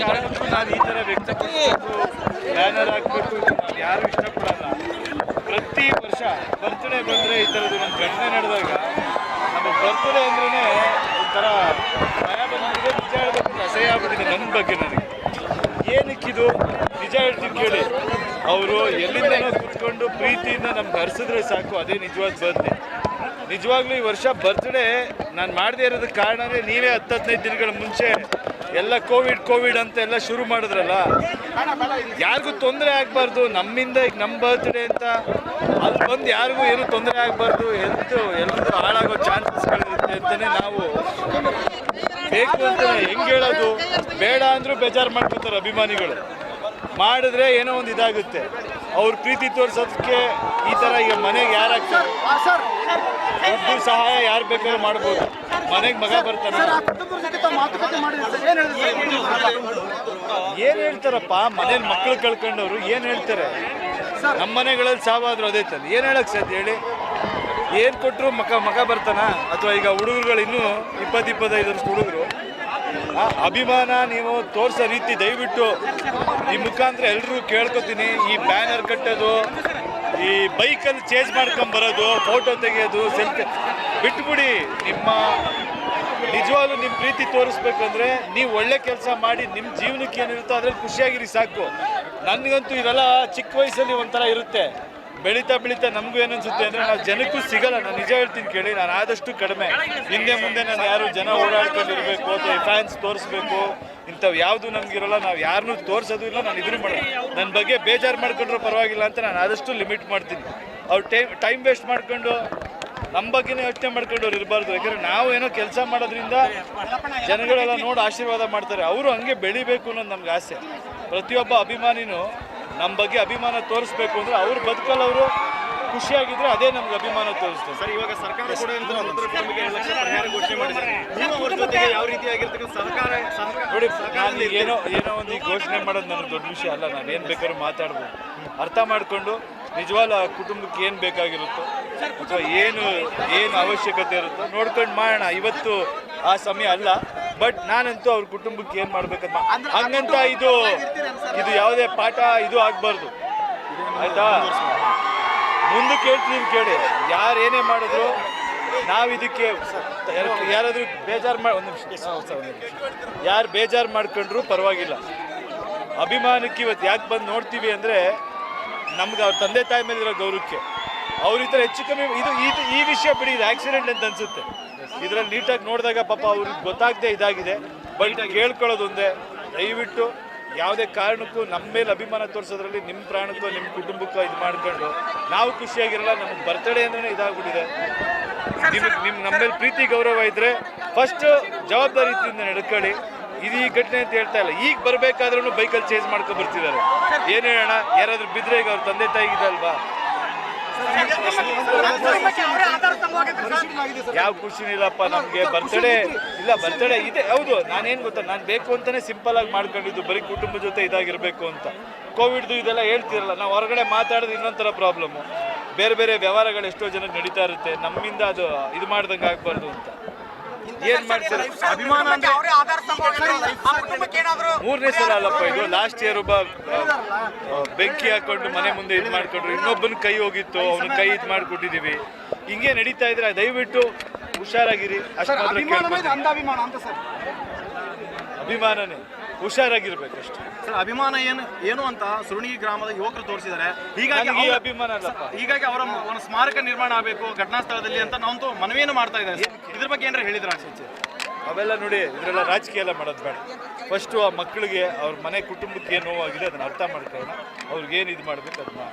ಕಾರಣಕ್ಕೂ ನಾನು ಈ ಥರ ವ್ಯಕ್ತಪಡಿಸಬೇಕು ಬ್ಯಾನರ್ ಹಾಕಬೇಕು ಯಾರು ಇಷ್ಟಪಡಲ್ಲ. ಪ್ರತಿ ವರ್ಷ ಬರ್ತ್ಡೇ ಬಂದರೆ ಈ ಥರದ್ದು ಒಂದು ಘಟನೆ ನಡೆದಾಗ ನಮಗೆ ಬರ್ತ್ಡೇ ಅಂದ್ರೇ ಒಂಥರ ಭಯ ಬಂದಿದೆ ನಿಜ ಹೇಳಬೇಕು ಅಸಹ್ಯ ಆಗ್ಬಿಟ್ಟಿದೆ ನನ್ನ ಬಗ್ಗೆ ನನಗೆ. ಏನಕ್ಕಿದು ನಿಜ ಹೇಳ್ತೀನಿ ಕೇಳಿ. ಅವರು ಎಲ್ಲಿಂದನೋ ಕೂತ್ಕೊಂಡು ಪ್ರೀತಿಯಿಂದ ನಮ್ಗೆ ಹರಿಸಿದ್ರೆ ಸಾಕು, ಅದೇ ನಿಜವಾದ ಬರ್ತ್ಡೇ ನಿಜವಾಗ್ಲೂ ಈ ವರ್ಷ ಬರ್ತ್ಡೇ ನಾನು ಮಾಡದೇ ಇರೋದಕ್ಕೆ ಕಾರಣನೇ ನೀವೇ ಹತ್ತು ಹದಿನೈದು ದಿನಗಳ ಮುಂಚೆ ಎಲ್ಲ ಕೋವಿಡ್ ಕೋವಿಡ್ ಅಂತ ಎಲ್ಲ ಶುರು ಮಾಡಿದ್ರಲ್ಲ? ಯಾರಿಗೂ ತೊಂದರೆ ಆಗಬಾರ್ದು. ನಮ್ಮಿಂದ ಈಗ ನಮ್ಮ ಬರ್ತ್ಡೇ ಅಂತ ಅಲ್ಲಿ ಬಂದು ಯಾರಿಗೂ ಏನು ತೊಂದರೆ ಆಗಬಾರ್ದು. ಹೆಲ್ತ್ ಎಲ್ಲರೂ ಹಾಳಾಗೋ ಚಾನ್ಸಸ್ಗಳಿರುತ್ತೆ ಅಂತಲೇ ನಾವು ಬೇಕು ಅಂತ ಹೆಂಗೆ ಹೇಳೋದು? ಬೇಡ ಅಂದರೂ ಬೇಜಾರು ಮಾಡ್ಕೊತಾರೆ ಅಭಿಮಾನಿಗಳು. ಮಾಡಿದ್ರೆ ಏನೋ ಒಂದು ಇದಾಗುತ್ತೆ. ಅವ್ರ ಪ್ರೀತಿ ತೋರಿಸೋದಕ್ಕೆ ಈ ಥರ ಈಗ ಮನೆಗೆ ಯಾರಾಗ್ತಾರೆ ದುಡ್ಡು ಸಹಾಯ ಯಾರು ಬೇಕಾದ್ರೂ ಮಾಡ್ಬೋದು. ಮನೆಗೆ ಮಗ ಬರ್ತಾನೆ. ಏನು ಹೇಳ್ತಾರಪ್ಪ? ಮನೇಲಿ ಮಕ್ಳು ಕಳ್ಕೊಂಡವ್ರು ಏನ್ ಹೇಳ್ತಾರೆ? ನಮ್ಮ ಮನೆಗಳಲ್ಲಿ ಸಾವಾದ್ರು ಅದೇ ತಾನೆ. ಏನ್ ಹೇಳಕ್ ಸಾಧ್ಯ ಹೇಳಿ? ಏನ್ ಕೊಟ್ರು ಮಗ ಮಗ ಬರ್ತಾನ? ಅಥವಾ ಈಗ ಹುಡುಗರುಗಳು ಇನ್ನೂ ಇಪ್ಪತ್ತು ಇಪ್ಪತ್ತೈದು ವರ್ಷ ಹುಡುಗರು ಆ ಅಭಿಮಾನ ನೀವು ತೋರಿಸೋ ರೀತಿ ದಯವಿಟ್ಟು ಈ ಮುಖಾಂತರ ಎಲ್ಲರೂ ಕೇಳ್ಕೊತೀನಿ. ಈ ಬ್ಯಾನರ್ ಕಟ್ಟೋದು, ಈ ಬೈಕಲ್ಲಿ ಚೇಂಜ್ ಮಾಡ್ಕೊಂಡ್ ಬರೋದು, ಫೋಟೋ ತೆಗೆಯೋದು, ಸೆಲ್ಫಿ ಬಿಟ್ಬಿಡಿ. ನಿಮ್ಮ ನಿಜವಾಗ್ಲೂ ನಿಮ್ಮ ಪ್ರೀತಿ ತೋರಿಸ್ಬೇಕಂದ್ರೆ ನೀವು ಒಳ್ಳೆ ಕೆಲಸ ಮಾಡಿ ನಿಮ್ಮ ಜೀವನಕ್ಕೆ ಏನಿರುತ್ತೋ ಅದ್ರಲ್ಲಿ ಖುಷಿಯಾಗಿರಿ ಸಾಕು. ನನಗಂತೂ ಇವೆಲ್ಲ ಚಿಕ್ಕ ವಯಸ್ಸಲ್ಲಿ ಒಂಥರ ಇರುತ್ತೆ. ಬೆಳೀತಾ ಬೆಳೀತಾ ನಮಗೂ ಏನನ್ಸುತ್ತೆ ಅಂದರೆ ನಾವು ಜನಕ್ಕೂ ಸಿಗಲ್ಲ. ನಾನು ನಿಜ ಹೇಳ್ತೀನಿ ಕೇಳಿ. ನಾನು ಆದಷ್ಟು ಕಡಿಮೆ. ಹಿಂದೆ ಮುಂದೆ ನಾನು ಯಾರು ಜನ ಓಡಾಡ್ಕೊಂಡಿರಬೇಕು ಅಥವಾ ಫ್ಯಾನ್ಸ್ ತೋರಿಸ್ಬೇಕು, ಇಂಥವು ಯಾವುದು ನಮಗಿರಲ್ಲ ನಾವು ಯಾರನ್ನೂ ತೋರಿಸೋದು ಇಲ್ಲ, ನಾನು ಇದ್ರೂ ಮಾಡಲ್ಲ. ನನ್ನ ಬಗ್ಗೆ ಬೇಜಾರು ಮಾಡ್ಕೊಂಡ್ರೂ ಪರವಾಗಿಲ್ಲ ಅಂತ ನಾನು ಆದಷ್ಟು ಲಿಮಿಟ್ ಮಾಡ್ತೀನಿ. ಅವ್ರು ಟೈಮ್ ಟೈಮ್ ವೇಸ್ಟ್ ಮಾಡ್ಕೊಂಡು ನಮ್ಮ ಬಗ್ಗೆನೇ ಯೋಚನೆ ಮಾಡ್ಕೊಂಡವ್ರು ಇರಬಾರ್ದು. ಯಾಕಂದ್ರೆ ನಾವು ಏನೋ ಕೆಲಸ ಮಾಡೋದ್ರಿಂದ ಜನಗಳೆಲ್ಲ ನೋಡಿ ಆಶೀರ್ವಾದ ಮಾಡ್ತಾರೆ. ಅವರು ಹಂಗೆ ಬೆಳಿಬೇಕು ಅನ್ನೋದು ನಮ್ಗೆ ಆಸೆ. ಪ್ರತಿಯೊಬ್ಬ ಅಭಿಮಾನಿನೂ ನಮ್ಮ ಬಗ್ಗೆ ಅಭಿಮಾನ ತೋರಿಸ್ಬೇಕು ಅಂದ್ರೆ ಅವ್ರ ಬದುಕಲ್ಲವರು ಖುಷಿಯಾಗಿದ್ರೆ ಅದೇ ನಮ್ಗೆ ಅಭಿಮಾನ ತೋರಿಸ್ತದೆ. ಸರ್ ಇವಾಗ ಸರ್ಕಾರ ಕೂಡ ಘೋಷಣೆ ನೀವು ಅವ್ರ ಜೊತೆಗೆ ಯಾವ ರೀತಿಯಾಗಿರ್ತಕ್ಕಂಥ ಸಹಕಾರ ಸಹಕಾರ ನೋಡಿ ನಾನು ಏನೋ ಏನೋ ಒಂದು ಈ ಘೋಷಣೆ ಮಾಡೋದು ನನಗೆ ದೊಡ್ಡ ವಿಷಯ ಅಲ್ಲ. ನಾನು ಏನು ಬೇಕಾದ್ರೂ ಮಾತಾಡ್ಬೋದು. ಅರ್ಥ ಮಾಡಿಕೊಂಡು ನಿಜವಾಗ್ಲೂ ಆ ಕುಟುಂಬಕ್ಕೆ ಏನು ಬೇಕಾಗಿರುತ್ತೋ ಅಥವಾ ಏನು ಏನು ಅವಶ್ಯಕತೆ ಇರುತ್ತೋ ನೋಡ್ಕೊಂಡು ಮಾಡೋಣ. ಇವತ್ತು ಆ ಸಮಯ ಅಲ್ಲ. ಬಟ್ ನಾನಂತೂ ಅವ್ರ ಕುಟುಂಬಕ್ಕೆ ಏನು ಮಾಡ್ಬೇಕಂತ ಹಂಗಂತ ಇದು ಇದು ಯಾವುದೇ ಪಾಠ ಇದು ಆಗಬಾರ್ದು. ಆಯ್ತಾ? ಕೇಳಿ ನೀವು ಕೇಳಿ. ಯಾರು ಏನೇ ಮಾಡಿದ್ರು ನಾವು ಇದಕ್ಕೆ ಯಾರಾದರೂ ಬೇಜಾರು ಮಾಡಿ ಒಂದು ನಿಮಿಷ. ಯಾರು ಬೇಜಾರು ಮಾಡ್ಕೊಂಡ್ರು ಪರವಾಗಿಲ್ಲ. ಅಭಿಮಾನಕ್ಕೆ ಇವತ್ತು ಯಾಕೆ ಬಂದು ನೋಡ್ತೀವಿ ಅಂದರೆ ನಮ್ಗೆ ಅವ್ರ ತಂದೆ ತಾಯಿ ಮೇಲೆ ಇರೋ ಗೌರವಕ್ಕೆ. ಅವ್ರ ಈ ಥರ ಹೆಚ್ಚು ಕಮ್ಮಿ ಇದು ಇದು ಈ ವಿಷಯ ಬಿಡಿ ಇದು ಆಕ್ಸಿಡೆಂಟ್ ಅಂತ ಅನ್ಸುತ್ತೆ. ಇದರಲ್ಲಿ ನೀಟಾಗಿ ನೋಡಿದಾಗ ಪಾಪ ಅವ್ರಿಗೆ ಗೊತ್ತಾಗದೆ ಇದಾಗಿದೆ. ಬಟ್ ಕೇಳ್ಕೊಳ್ಳೋದು ಒಂದೇ ದಯವಿಟ್ಟು ಯಾವುದೇ ಕಾರಣಕ್ಕೂ ನಮ್ಮ ಮೇಲೆ ಅಭಿಮಾನ ತೋರಿಸೋದ್ರಲ್ಲಿ ನಿಮ್ಮ ಪ್ರಾಣಕ್ಕೂ ನಿಮ್ಮ ಕುಟುಂಬಕ್ಕೂ ಇದು ಮಾಡ್ಕೊಂಡು ನಾವು ಖುಷಿಯಾಗಿರಲ್ಲ ನಮ್ಗೆ ಬರ್ತಡೇ ಅಂದ್ರೆ ಇದಾಗ್ಬಿಟ್ಟಿದೆ. ನಿಮಗೆ ನಿಮ್ಮ ನಮ್ಮ ಮೇಲೆ ಪ್ರೀತಿ ಗೌರವ ಇದ್ರೆ ಫಸ್ಟ್ ಜವಾಬ್ದಾರಿಯಿಂದ ನಡ್ಕೊಳ್ಳಿ. ಇದು ಈ ಘಟನೆ ಅಂತ ಹೇಳ್ತಾ ಇಲ್ಲ. ಈಗ ಬರಬೇಕಾದ್ರೂ ಬೈಕಲ್ಲಿ ಚೇಂಜ್ ಮಾಡ್ಕೊಂಡು ಬರ್ತಿದ್ದಾರೆ. ಏನು ಹೇಳೋಣ? ಯಾರಾದರೂ ಬಿದ್ದರೆ ಈಗ ಅವ್ರ ತಂದೆ ತಾಯಿಗಿದೆ ಅಲ್ವಾ ಯಾವ ಖುಷಿನಿಲ್ಲಪ್ಪ ನಮಗೆ ಬರ್ತಡೇ ಇಲ್ಲ ಬರ್ತಡೇ ಇದೆ, ಹೌದು, ನಾನೇನು ಗೊತ್ತಾ, ನಾನು ಬೇಕು ಅಂತಾನೆ ಸಿಂಪಲ್ ಆಗಿ ಮಾಡ್ಕೊಂಡಿದ್ದು, ಬರೀ ಕುಟುಂಬ ಜೊತೆ ಇದಾಗಿರ್ಬೇಕು ಅಂತ. ಕೋವಿಡ್ದು ಇದೆಲ್ಲ ಹೇಳ್ತಿರಲ್ಲ, ನಾವು ಹೊರಗಡೆ ಮಾತಾಡಿದ್ರೆ ಇನ್ನೊಂಥರ ಪ್ರಾಬ್ಲಮ್ಮು ಬೇರೆ ಬೇರೆ ವ್ಯವಹಾರಗಳು ಎಷ್ಟೋ ಜನ ನಡೀತಾ ಇರುತ್ತೆ, ನಮ್ಮಿಂದ ಅದು ಇದು ಮಾಡ್ದಂಗೆ ಆಗಬಾರ್ದು ಅಂತ. ಏನ್ ಮಾಡ್ತಾರೆ? ಅಭಿಮಾನ ಅಂದ್ರೆ ಮೂರನೇ ಸಲ ಅಲ್ಲಪ್ಪ ಇದು ಲಾಸ್ಟ್ ಇಯರ್ ಒಬ್ಬ ಬೆಂಕಿ ಹಾಕೊಂಡು ಮನೆ ಮುಂದೆ ಇದು ಮಾಡ್ಕೊಂಡ್ರು. ಇನ್ನೊಬ್ಬನ ಕೈ ಹೋಗಿತ್ತು ಅವನ ಕೈ ಇದು ಮಾಡ್ಕೊಟ್ಟಿದೀವಿ. ಹಿಂಗೆ ನಡೀತಾ ಇದ್ರೆ ದಯವಿಟ್ಟು ಹುಷಾರಾಗಿರಿ. ಅಭಿಮಾನನೇ ಹುಷಾರಾಗಿರ್ಬೇಕು ಅಷ್ಟೇ. ಸರ್ ಅಭಿಮಾನ ಏನು ಏನು ಅಂತ ಸುರುಣಿ ಗ್ರಾಮದ ಯುವಕರು ತೋರಿಸಿದ್ದಾರೆ. ಹೀಗಾಗಿ ಈ ಅಭಿಮಾನ ಹೀಗಾಗಿ ಅವರ ಒಂದು ಸ್ಮಾರಕ ನಿರ್ಮಾಣ ಆಗಬೇಕು ಘಟನಾ ಸ್ಥಳದಲ್ಲಿ ಅಂತ ನಾವಂತೂ ಮನವಿಯನ್ನು ಮಾಡ್ತಾ ಇದ್ದಾರೆ ಬಗ್ಗೆ ಏನಾರ ಹೇಳಿದ್ರ ಅವೆಲ್ಲ ನೋಡಿ, ಇದರೆಲ್ಲ ರಾಜಕೀಯ ಎಲ್ಲ ಮಾಡೋದು ಬೇಡ. ಫಸ್ಟು ಆ ಮಕ್ಕಳಿಗೆ ಅವ್ರ ಮನೆ ಕುಟುಂಬಕ್ಕೆ ಏನು ನೋವಾಗಿದೆ ಅದನ್ನ ಅರ್ಥ ಮಾಡ್ಕೊಳ್ಳೋಣ. ಅವ್ರಿಗೆ ಏನು ಇದು ಮಾಡಬೇಕು ಅದನ್ನ